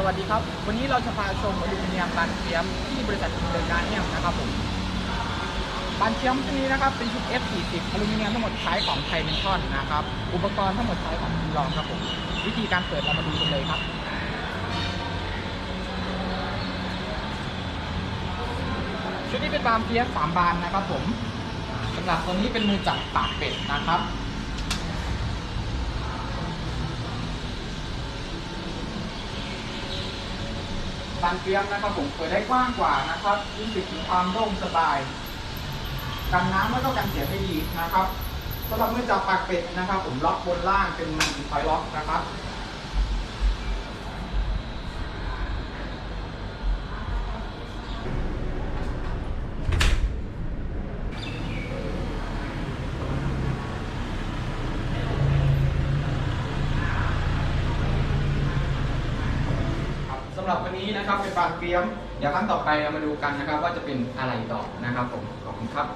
สวัสดีครับ วันนี้เราจะพาชมอลูมิเนียมบานเทียมที่บริษัทเดินการเนียมนะครับผมบานเทียมตัวนี้นะครับเป็นชุด F40 อลูมิเนียมทั้งหมดใช้ของไทยเมนทอนนะครับ อุปกรณ์ทั้งหมดใช้ของดีลองครับผม วิธีการเปิดเรามาดูกันเลยครับชุดนี้เป็นบานเทียมสามบานนะครับผมสำหรับตัวนี้เป็นมือจับปากเป็ดนะครับ บานเตียมนะครับผมเปิดได้กว้างกว่านะครับรู้สึกถึงความโล่งสบายกันน้ำแล้วก็กันเสียได้ดีนะครับสำหรับมือจับปากเป็ดนะครับ ผมล็อกบนล่างเป็นไฟล็อกนะครับ หรับวันนี้นะครับเป็นปากเฟียม เดี๋ยวครั้งต่อไปเรามาดูกันนะครับ ว่าจะเป็นอะไรต่อนะครับผมขอบคุณครับ